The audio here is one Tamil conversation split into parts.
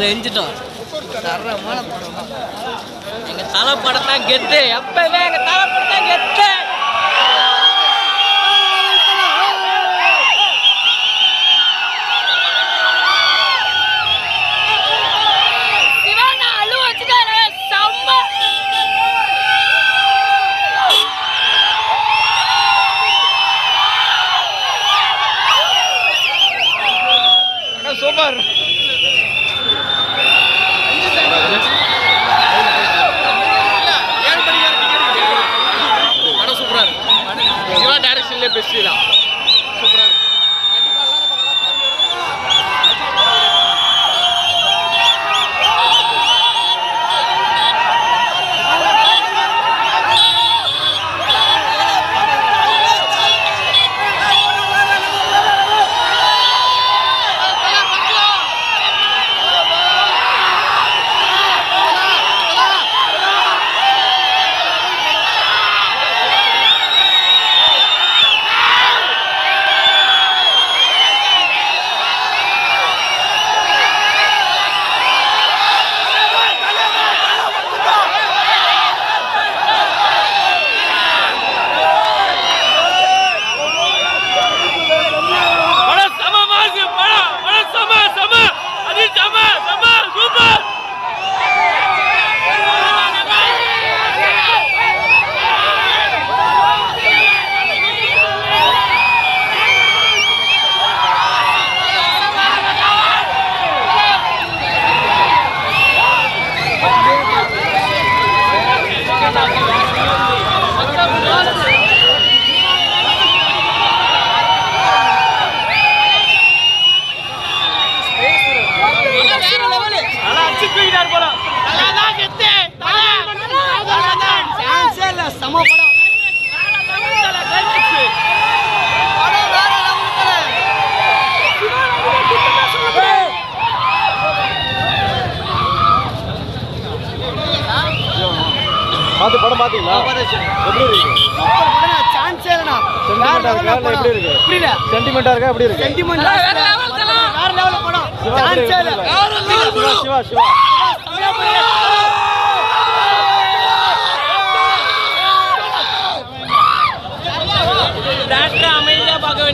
செஞ்சிட்டோம். தரமான படம் எங்க தலை படம் கெத்து. எப்பவே எங்க தலை படம் கெத்து. தூக்கிட்டார் நல்லா தான் கெத்து சான்ஸே இல்லை செம படம் பார்த்து படம் பார்த்தீங்களா எப்படி இருக்கு? சான்ஸே இல்லைண்ணா சென்டிமெண்டா இருக்கா எப்படி இருக்கு? புரியல. சென்டிமெண்டா இருக்கா? எப்படி இருக்கு? சென்டிமெண்ட் வேற லெவல் படம் சிவா எப்படி சான்ஸே இருக்கு? இல்லை. சிவா சிவா சிவா.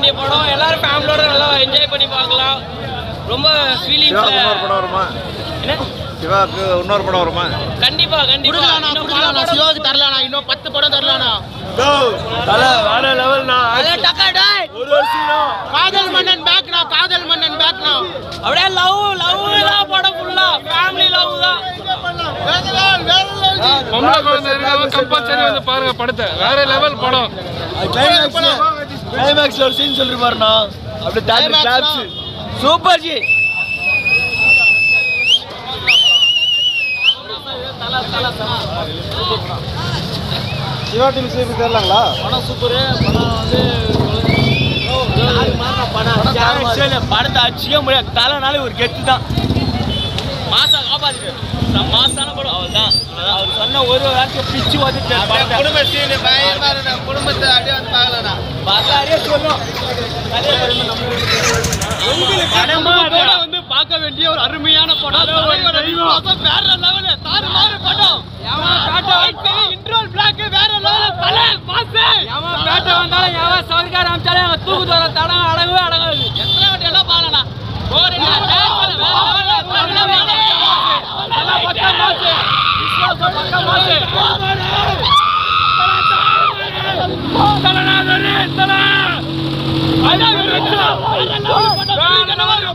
வேண்டிய படம் எல்லாரும் ஃபேமிலியோட நல்லா என்ஜாய் பண்ணி பார்க்கலாம். ரொம்ப ஃபீலிங்ஸ் படம் வருமா? சிவாக்கு இன்னொரு படம் வருமா? கண்டிப்பா கண்டிப்பா. இன்னும் பல படம் சிவாக்கு தரலாண்ணா இன்னும் பத்து படம் தரலாண்ணா தலை வேற வருஷம் காதல் மன்னன் பேக்னா காதல் மன்னன் பேக்னா அப்படியே லவ் லவ் தான் படம் ஃபுல்லா ஃபேமிலி லவ் தான். பொம்பளை குழந்தை இருக்காம கம்பல்சரி வந்து பாருங்க படத்தை. வேற லெவல் படம். கிளைமேக்ஸ்ல ஒரு சீன் சொல்லி பாருண்ணா அப்படியே theatre claps super ji Siva team Sibi தெரியலாங்களா படம் சூப்பர் படம் வந்து படம் படத்தை அடிச்சிக்க முடியாது. தலைனாலே ஒரு கெத்து தான். மாசா காப்பாத்திட்டு. மாசான படம். அவர் தான் அவர் சொன்ன ஒரு வார்த்தை பிச்சு வந்துட்டு குடும்ப சீன் பயமா குடும்பத்தை அப்படியே வந்து பார்க்கலாம் வரலாறே வந்து பார்க்க வேண்டிய ஒரு அருமையான படம் தலைவரோட விசுவாசம் வேற லெவலு தாறுமாறு படம் இன்ட்ரோல் பிளாக் வேற லெவலு தலை மாசு எவன் பேட்டை வந்தாலும் எவன் சவுக்கார அமைச்சாலும் எங்க தூக்கு தூர தடம் அடங்கவே அடங்காது எத்தனை வாட்டி எல்லாம்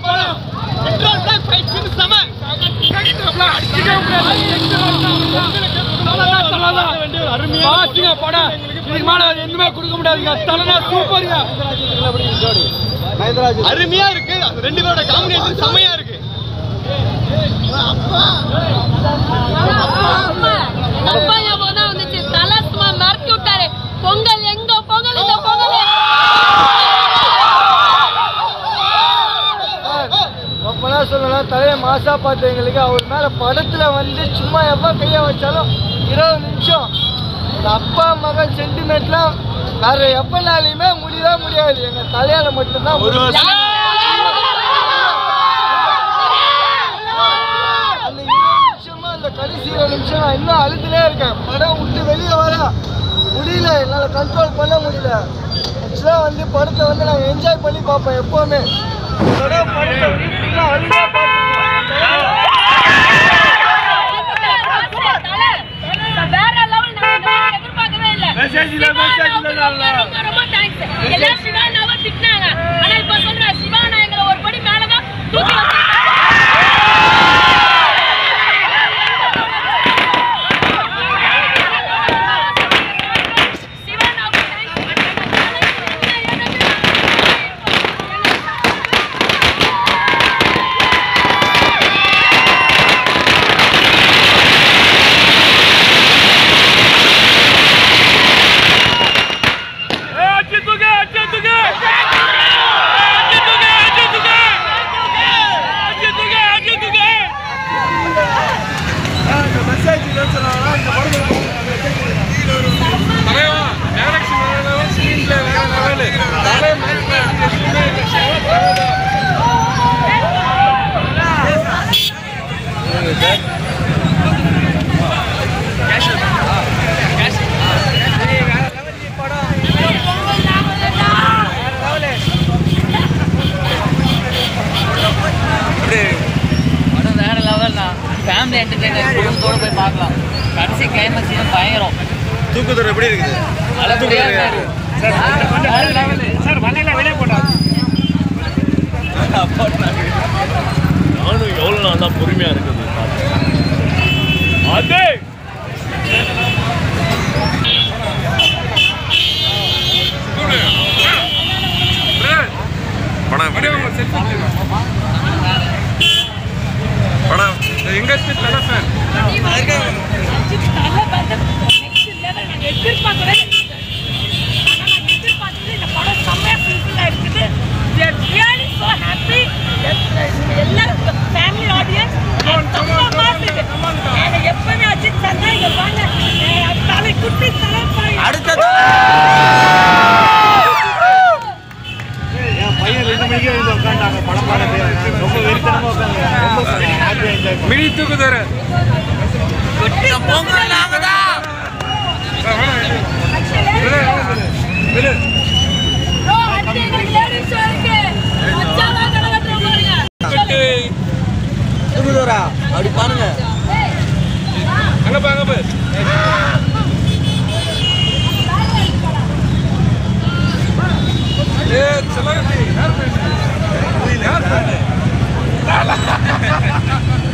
பாக்கலாம் படம் இதுக்கு மேல எதுவுமே கொடுக்க முடியாதுங்க தலைனா சூப்பருங்க அருமையா இருக்கு. ரெண்டு பேரோட காம்பினேஷன் செமையா இருக்கு. பொங்கல் மாசா பார்த்தவங்களுக்கு அவர் மேலே படத்தில் வந்து சும்மா எவ்வளோ கையை வச்சாலும் இருபது நிமிஷம். அப்பா மகன் சென்டிமெண்ட்லாம் வேற எப்பனாலையுமே முடியவே முடியாது. எங்கள் தலையால மட்டும்தான் அந்த நிமிஷமா அந்த கடைசி ஒரு நிமிஷம் நான் இன்னும் அழுதுனே இருக்கேன். படம் விட்டு வெளியே வர முடியல. என்னால் கண்ட்ரோல் பண்ண முடியல. ஆக்சுவலாக வந்து படத்தை வந்து நான் என்ஜாய் பண்ணி பார்ப்பேன் எப்போவுமே. படம் படத்தை அழுதாக مساجي لا مساجي لا சேர்ந்து என்டர்டெயினர் குடும்பத்தோடு போய் பார்க்கலாம். கடைசி கிளைமேக்ஸ் பயங்கரம். தூக்குதூர் எப்படி இருக்குது? அழகுடையாக சார் வலையில வெளியே நானும் எவ்வளோ நாள் தான் பொறுமையாக இருக்குது 分。ಮಿಡಿ ತೂಗುದವ್ರೆ தூக்குதோரா? அப்படி பாருங்க. அங்க பாங்க பாரு ஏ சொல்லுங்க யார் பேசுறீங்க